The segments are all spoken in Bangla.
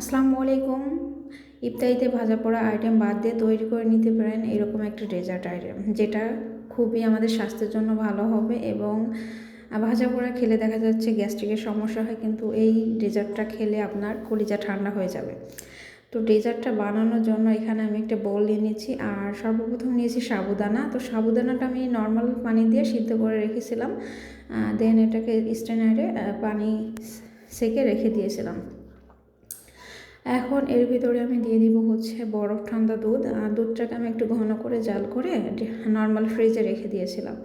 আসসালামু আলাইকুম। ইফতারিতে ভাজা পোড়া আইটেম বাদ দিয়ে তৈরি করে নিতে পারেন এরকম একটা ডেজার্ট আইটেম যেটা খুবই আমাদের স্বাস্থ্যের জন্য ভালো হবে এবং ভাজা পোড়া খেলে দেখা যাচ্ছে গ্যাস্ট্রিকের সমস্যা হয়, কিন্তু এই ডেজার্টটা খেলে আপনার কলিজা ঠান্ডা হয়ে যাবে। তো ডেজার্টটা বানানোর জন্য এখানে আমি একটা বোল নিয়ে নিয়েছি আর সর্বপ্রথম নিয়েছি সাবুদানা। তো সাবুদানাটা আমি নর্মাল পানি দিয়ে সিদ্ধ করে রেখেছিলাম। দেন এটাকে স্ট্যান্ডারে পানি সেকে রেখে দিয়েছিলাম। এখন এর ভিতরে আমি দিয়ে দিব হচ্ছে বরফ ঠান্ডা দুধ। আর দুধটাকে আমি একটু ঘন করে জাল করে নর্মাল ফ্রিজে রেখে দিয়েছিলাম।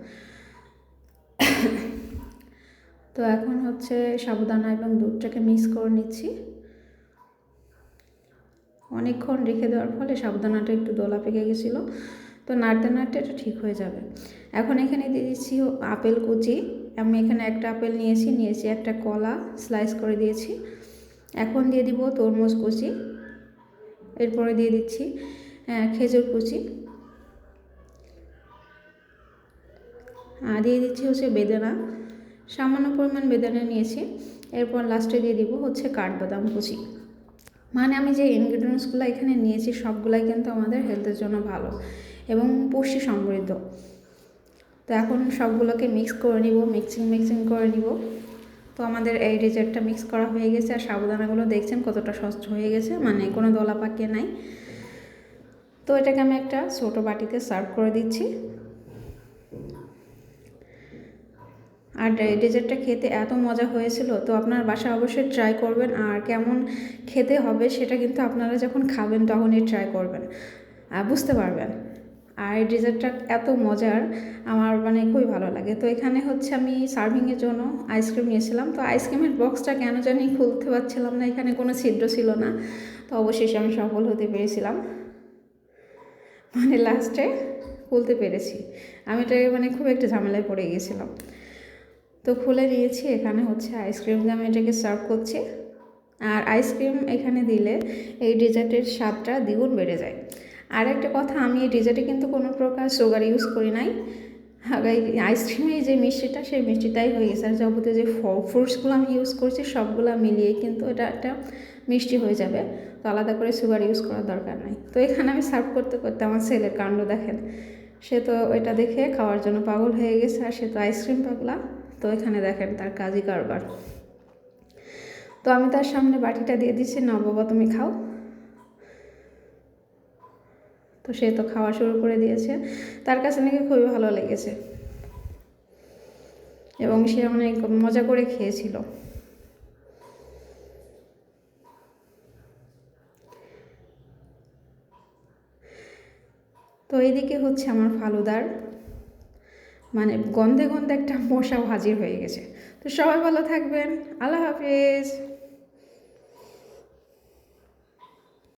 তো এখন হচ্ছে সাবুদানা এবং দুধটাকে মিক্স করে নিচ্ছি। অনেকক্ষণ রেখে দেওয়ার ফলে সাবুদানাটা একটু দোলা পেকে গেছিল। তো নাড়তে নাড়তে এটা ঠিক হয়ে যাবে। এখন এখানে দিয়ে দিচ্ছি আপেল কুচি। আমি এখানে একটা আপেল নিয়েছি নিয়েছি একটা কলা স্লাইস করে দিয়েছি। এখন দিয়ে দিব তরমুজ কুচি। এরপরে দিয়ে দিচ্ছি খেজুর কুচি। দিয়ে দিচ্ছি হচ্ছে বেদানা। সামান্য পরিমাণ বেদানা নিয়েছি। এরপর লাস্টে দিয়ে দিব হচ্ছে কাঠবাদাম কুচি। মানে আমি যে ইনগ্রিডিয়েন্টসগুলো এখানে নিয়েছি, সবগুলাই কিন্তু আমাদের হেলথের জন্য ভালো এবং পুষ্টি সমৃদ্ধ তো এখন সবগুলোকে মিক্স করে নিব মিক্সিং মিক্সিং করে নিব। তো আমাদের এই ডেজার্টটা মিক্স করা হয়ে গেছে আর সাবুদানাগুলো দেখছেন কতটা স্বচ্ছ হয়ে গেছে মানে কোনো দলা পাকিয়ে নাই। তো এটাকে আমি একটা ছোটো বাটিতে সার্ভ করে দিচ্ছি। আর ডেজার্টটা খেতে এত মজা হয়েছিল, তো আপনার বাসা অবশ্যই ট্রাই করবেন আর কেমন খেতে হবে সেটা কিন্তু আপনারা যখন খাবেন তখনই ট্রাই করবেন বুঝতে পারবেন। আর এই ডেজার্টটা এত মজার, আমার মানে খুবই ভালো লাগে। তো এখানে হচ্ছে আমি সার্ভিংয়ের জন্য আইসক্রিম নিয়েছিলাম। তো আইসক্রিমের বক্সটা কেন জানি খুলতে পারছিলাম না, এখানে কোনো ছিদ্র ছিল না। তো অবশেষে আমি সফল হতে পেরেছিলাম। মানে লাস্টে খুলতে পেরেছি। আমি এটাকে মানে খুব একটা ঝামেলায় পড়ে গিয়েছিলাম তো খুলে দিয়েছি, এখানে হচ্ছে আইসক্রিম দিয়ে আমি এটাকে সার্ভ করছি। আর আইসক্রিম এখানে দিলে এই ডেজার্টের স্বাদটা দ্বিগুণ বেড়ে যায়। আর একটা কথা, আমি এই ডেজার্টে কিন্তু কোনো প্রকার সুগার ইউজ করি নাই। আইসক্রিমে যে মিষ্টিটা, সেই মিষ্টিটাই হয়ে গেছে। আর যাবতীয় যে ফ্রুটসগুলো আমি ইউজ করছি, সবগুলো মিলিয়ে কিন্তু এটা একটা মিষ্টি হয়ে যাবে। তো আলাদা করে সুগার ইউজ করার দরকার নাই। তো এখানে আমি সার্ভ করতে করতে আমার ছেলের কাণ্ড দেখেন। সে তো এটা দেখে খাওয়ার জন্য পাগল হয়ে গেছে, আর সে তো আইসক্রিম পাগলা। তো এখানে দেখেন তার কাজই কারবার। তো আমি তার সামনে বাটিটা দিয়ে দিচ্ছি না তুমি খাও। তো সে তো খাওয়া শুরু করে দিয়েছে। তার কাছে নাকি খুবই ভালো লেগেছে। এবং সে অনেক মজা করে খেয়েছিল। তো এইদিকে হচ্ছে আমার ফালুদার। মানে গন্ধে গন্ধে একটা মশাও হাজির হয়ে গেছে। তো সবাই ভালো থাকবেন। আল্লাহ হাফিজ।